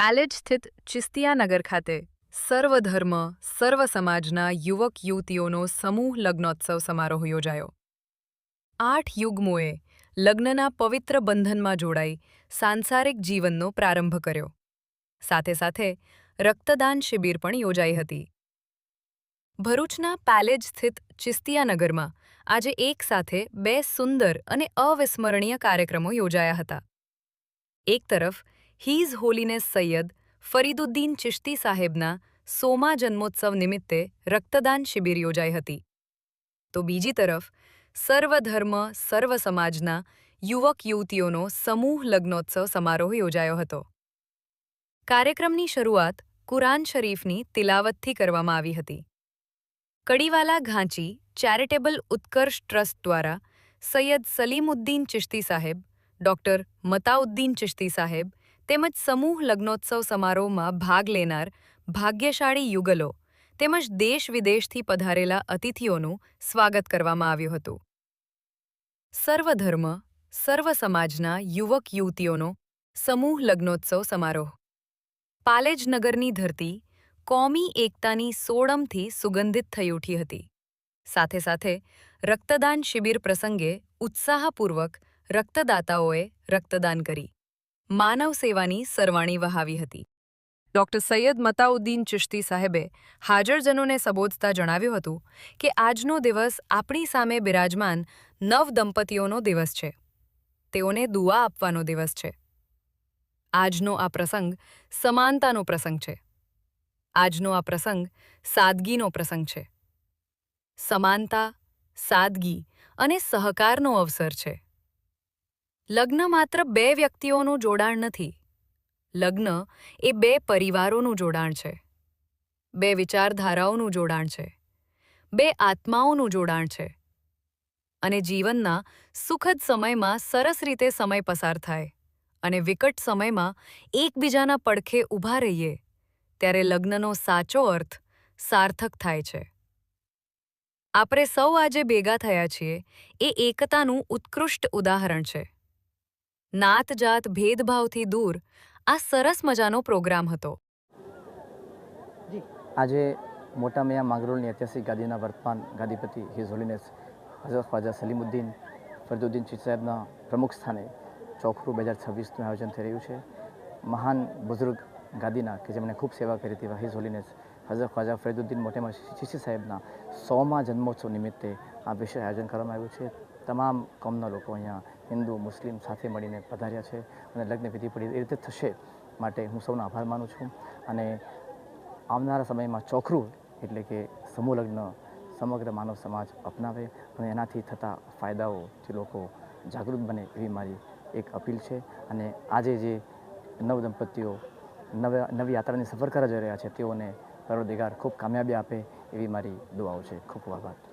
પેલેજ સ્થિત ચિસ્તિયાનગર ખાતે સર્વધર્મ સર્વ સમાજના યુવક યુવતીઓનો સમૂહ લગ્નોત્સવ સમારોહ યોજાયો. આઠ યુગ્મોએ લગ્નના પવિત્ર બંધનમાં જોડાઈ સાંસારિક જીવનનો પ્રારંભ કર્યો. સાથે સાથે રક્તદાન શિબિર પણ યોજાઈ હતી. ભરૂચના પેલેજ સ્થિત ચિસ્તિયાનગરમાં આજે એક સાથે બે સુંદર અને અવિસ્મરણીય કાર્યક્રમો યોજાયા હતા. એક તરફ હીઝ હોલીનેસ સૈયદ ફરીદુદ્દીન ચિશ્તી સાહેબના સોમા જન્મોત્સવ નિમિત્તે રક્તદાન શિબિર યોજાઈ હતી તો બીજી તરફ સર્વધર્મ સર્વ સમાજના યુવક યુવતીઓનો સમૂહ લગ્નોત્સવ સમારોહ યોજાયો હતો કાર્યક્રમની શરૂઆત કુરાન શરીફની તિલાવતથી કરવામાં આવી હતી કડીવાલા ઘાંચી ચેરિટેબલ ઉત્કર્ષ ટ્રસ્ટ દ્વારા સૈયદ સલીમુદ્દીન ચિશ્તી સાહેબ ડૉક્ટર મતાઉદ્દીન ચિશ્તી સાહેબ તેમજ સમૂહ લગ્નોત્સવ સમારોહમાં ભાગ લેનાર ભાગ્યશાળી યુગલો તેમજ દેશ વિદેશથી પધારેલા અતિથિઓનું સ્વાગત કરવામાં આવ્યું હતું. સર્વધર્મ સર્વ સમાજના યુવક યુવતીઓનો સમૂહ લગ્નોત્સવ સમારોહ. પાલેજ નગરની ધરતી કોમી એકતાની સોળમથી સુગંધિત થઈ ઉઠી હતી. સાથે સાથે રક્તદાન શિબિર પ્રસંગે ઉત્સાહપૂર્વક રક્તદાતાઓએ રક્તદાન કરી. માનવ સેવાની સરવાણી વહાવી હતી. ડોક્ટર સૈયદ મતાઉદ્દીન ચિશ્તી સાહેબે હાજરજનોને સંબોધતા જણાવ્યું હતું કે આજનો દિવસ આપણી સામે બિરાજમાન નવ દંપતીઓનો દિવસ છે. તેઓને દુઆ આપવાનો દિવસ છે. આજનો આ પ્રસંગ સમાનતાનો પ્રસંગ છે. આજનો આ પ્રસંગ સાદગીનો પ્રસંગ છે. સમાનતા, સાદગી અને સહકારનો અવસર છે. લગ્ન માત્ર બે વ્યક્તિઓનું જોડાણ નથી. લગ્ન એ બે પરિવારોનું જોડાણ છે. બે વિચારધારાઓનું જોડાણ છે. બે આત્માઓનું જોડાણ છે. અને જીવનના સુખદ સમયમાં સરસ રીતે સમય પસાર થાય અને વિકટ સમયમાં એકબીજાના પડખે ઊભા રહીએ ત્યારે લગ્નનો સાચો અર્થ સાર્થક થાય છે. આપણે સૌ આજે ભેગા થયા છીએ એ એકતાનું ઉત્કૃષ્ટ ઉદાહરણ છે. નાત જાત ભેદભાવથી દૂર આ સરસ મજાનો પ્રોગ્રામ હતો. આજે મોટા મિયા માંગરોળની ઐતિહાસિક ગાદીના વર્તમાન ગાદીપતિ હિઝ હોલીનેસ હઝરત ખ્વાજા સલીમુદ્દીન ફરદુદ્દીન ચીચ સાહેબના પ્રમુખ સ્થાને ચોખરું બે હજાર છવ્વીસનું આયોજન થઈ રહ્યું છે. મહાન બુઝુર્ગ ગાદીના કે જેમણે ખૂબ સેવા કરી હતી હિઝ હોલીનેસ હઝરત ખ્વાજા ફરીદુદ્દીન મોટેમાં ચીચી સાહેબના સોમા જન્મોત્સવ નિમિત્તે આ વિશેષ આયોજન કરવામાં આવ્યું છે. તમામ કોમના લોકો અહીંયા હિન્દુ, મુસ્લિમ સાથે મળીને પધાર્યા છે અને લગ્ન વિધિ પડી એ રીતે થશે માટે હું સૌનો આભાર માનું છું. અને આવનારા સમયમાં ચોખરું એટલે કે સમૂહ લગ્ન સમગ્ર માનવ સમાજ અપનાવે અને એનાથી થતા ફાયદાઓથી લોકો જાગૃત બને એવી મારી એક અપીલ છે. અને આજે જે નવ દંપતીઓ નવા, નવી યાત્રાની સફર કરવા જઈ રહ્યા છે તેઓને પરોદિગાર ખૂબ કામયાબી આપે એવી મારી દુઆઓ છે. ખૂબ ખૂબ આભાર.